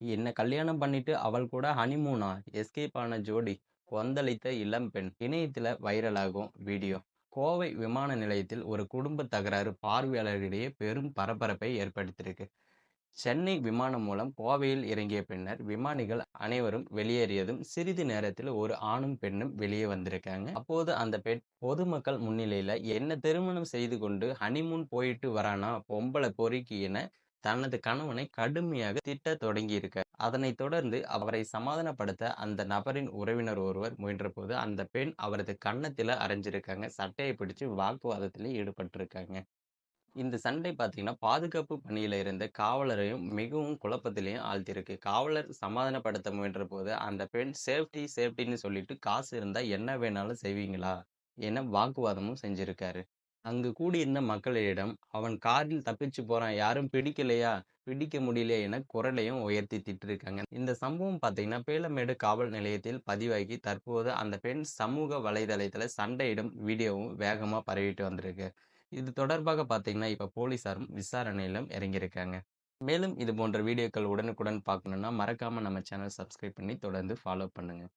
என்ன கல்யாணம் பண்ணிட்டு அவள் கூட ஹனிமூனா எஸ்கேப் ஆன ஜோடி கொந்தளித்த இளம்பெண் இணையத்தில் வைரலாகும் வீடியோ கோவை விமான நிலையத்தில் ஒரு குடும்ப தகராறு பார்வையாளர்களிடையே பெரும் பரபரப்பை ஏற்படுத்தியிருக்கு. சென்னை விமானம் மூலம் கோவையில் இறங்கிய பின்னர் விமானிகள் அனைவரும் வெளியேறியதும் சிறிது நேரத்தில் ஒரு ஆணும் பெண்ணும் வெளியே வந்திருக்காங்க. அப்போது அந்த பெண் பொதுமக்கள் முன்னிலையில என்ன திருமணம் செய்து கொண்டு ஹனிமூன் போயிட்டு வரானா? பொம்பளை பொறுக்கி என தனது கணவனை கடுமையாக திட்ட தொடங்கியிருக்க. அதனைத் தொடர்ந்து அவரை சமாதானப்படுத்த அந்த நபரின் உறவினர் ஒருவர் முயன்றபோது அந்த பெண் அவரது கன்னத்தில் அரைஞ்சிருக்காங்க. சட்டையை பிடிச்சு வாக்குவாதத்திலே ஈடுபட்டிருக்காங்க. இந்த சண்டை பார்த்தீங்கன்னா பாதுகாப்பு பணியில் இருந்த காவலரையும் மிகவும் குழப்பத்திலையும் ஆழ்த்தியிருக்கு. காவலர் சமாதானப்படுத்த முயன்ற போது அந்த பெண் சேஃப்டி சேஃப்டின்னு சொல்லிட்டு காசு இருந்தால் என்ன வேணாலும் செய்வீங்களா? என வாக்குவாதமும் செஞ்சிருக்காரு. அங்கு கூடியிருந்த மக்களிடம் அவன் காரில் தப்பிச்சு போறான் யாரும் பிடிக்கலையா? பிடிக்க முடியலையா? என குரலையும் உயர்த்தி திட்டிருக்காங்க. இந்த சம்பவம் பார்த்தீங்கன்னா பேலமேடு காவல் நிலையத்தில் பதிவாகி தற்போது அந்த பெண் சமூக வலைதளத்தில் சண்டையிடும் வீடியோவும் வேகமாக பரவிட்டு வந்திருக்கு. இது தொடர்பாக பார்த்தீங்கன்னா இப்போ போலீஸாரும் விசாரணையிலும் இறங்கியிருக்காங்க. மேலும் இது போன்ற வீடியோக்கள் உடனுக்குடன் பார்க்கணுன்னா மறக்காமல் நம்ம சேனல் சப்ஸ்கிரைப் பண்ணி தொடர்ந்து ஃபாலோ பண்ணுங்கள்